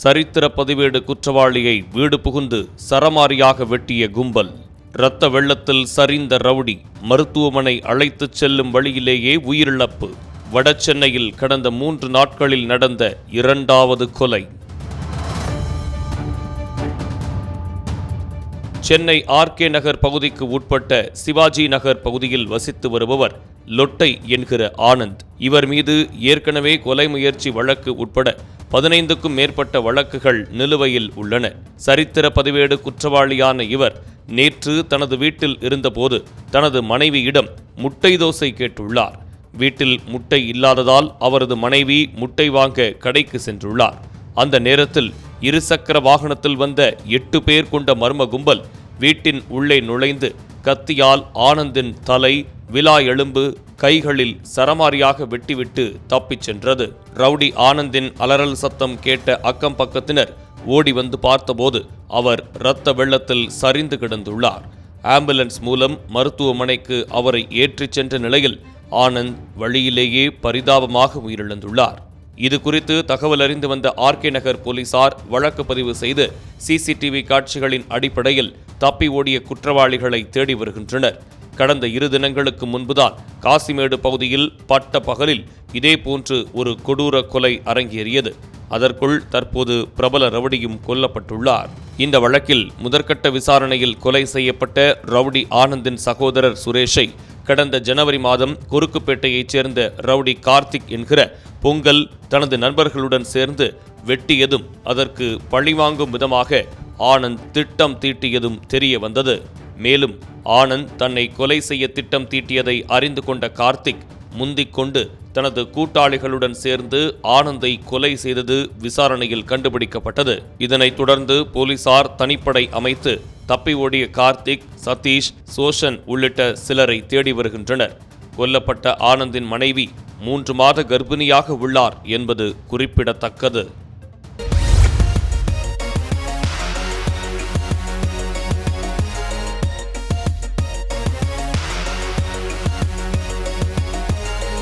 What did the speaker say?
சரித்திர பதிவேடு குற்றவாளியை வீடு புகுந்து சரமாரியாக வெட்டிய கும்பல். இரத்த வெள்ளத்தில் சரிந்த ரவுடி மருத்துவமனை அழைத்துச் செல்லும் வழியிலேயே உயிரிழப்பு. வடசென்னையில் கடந்த மூன்று நாட்களில் நடந்த இரண்டாவது கொலை. சென்னை ஆர்கே நகர் பகுதிக்கு உட்பட்ட சிவாஜி நகர் பகுதியில் வசித்து வருபவர் லொட்டை என்கிற ஆனந்த். இவர் மீது ஏற்கனவே கொலை முயற்சி வழக்கு உட்பட பதினைந்துக்கும் மேற்பட்ட வழக்குகள் நிலுவையில் உள்ளன. சரித்திர பதிவேடு குற்றவாளியான இவர் நேற்று தனது வீட்டில் இருந்தபோது தனது மனைவியிடம் முட்டை தோசை கேட்டுள்ளார். வீட்டில் முட்டை இல்லாததால் அவரது மனைவி முட்டை வாங்க கடைக்கு சென்றுள்ளார். அந்த நேரத்தில் இருசக்கர வாகனத்தில் வந்த எட்டு பேர் கொண்ட மர்ம கும்பல் வீட்டின் உள்ளே நுழைந்து கத்தியால் ஆனந்தின் தலை விலா எலும்பு கைகளில் சரமாரியாக வெட்டிவிட்டு தப்பிச் சென்றது. ரவுடி ஆனந்தின் அலறல் சத்தம் கேட்ட அக்கம் பக்கத்தினர் ஓடி வந்து பார்த்தபோது அவர் இரத்த வெள்ளத்தில் சரிந்து கிடந்துள்ளார். ஆம்புலன்ஸ் மூலம் மருத்துவமனைக்கு அவரை ஏற்றிச் சென்ற நிலையில் ஆனந்த் வழியிலேயே பரிதாபமாக உயிரிழந்துள்ளார். இது குறித்து தகவல் அறிந்து வந்த ஆர்கே நகர் போலீசார் வழக்கு பதிவு செய்து சிசிடிவி காட்சிகளின் அடிப்படையில் தப்பி ஓடிய குற்றவாளிகளை தேடி வருகின்றனர். கடந்த இரு தினங்களுக்கு முன்புதான் காசிமேடு பகுதியில் பட்ட பகலில் இதேபோன்று ஒரு கொடூர கொலை அரங்கேறியது. அதற்குள் தற்போது பிரபல ரவுடியும் கொல்லப்பட்டுள்ளார். இந்த வழக்கில் முதற்கட்ட விசாரணையில் கொலை செய்யப்பட்ட ரவுடி ஆனந்தின் சகோதரர் சுரேஷை கடந்த ஜனவரி மாதம் குறுக்குப்பேட்டையைச் சேர்ந்த ரவுடி கார்த்திக் என்கிற பொங்கல் தனது நண்பர்களுடன் சேர்ந்து வெட்டியதும் அதற்கு பழிவாங்கும் விதமாக ஆனந்த் திட்டம் தீட்டியதும் தெரிய வந்தது மேலும் ஆனந்த் தன்னை கொலை செய்ய திட்டம் தீட்டியதை அறிந்து கொண்ட கார்த்திக் முந்திக் கொண்டு தனது கூட்டாளிகளுடன் சேர்ந்து ஆனந்தை கொலை செய்தது விசாரணையில் கண்டுபிடிக்கப்பட்டது. இதனைத் தொடர்ந்து போலீசார் தனிப்படை அமைத்து தப்பி ஓடிய கார்த்திக் சதீஷ் சோஷன் உள்ளிட்ட சிலரை தேடி வருகின்றனர். கொல்லப்பட்ட ஆனந்தின் மனைவி மூன்று மாத கர்ப்பிணியாக உள்ளார் என்பது குறிப்பிடத்தக்கது.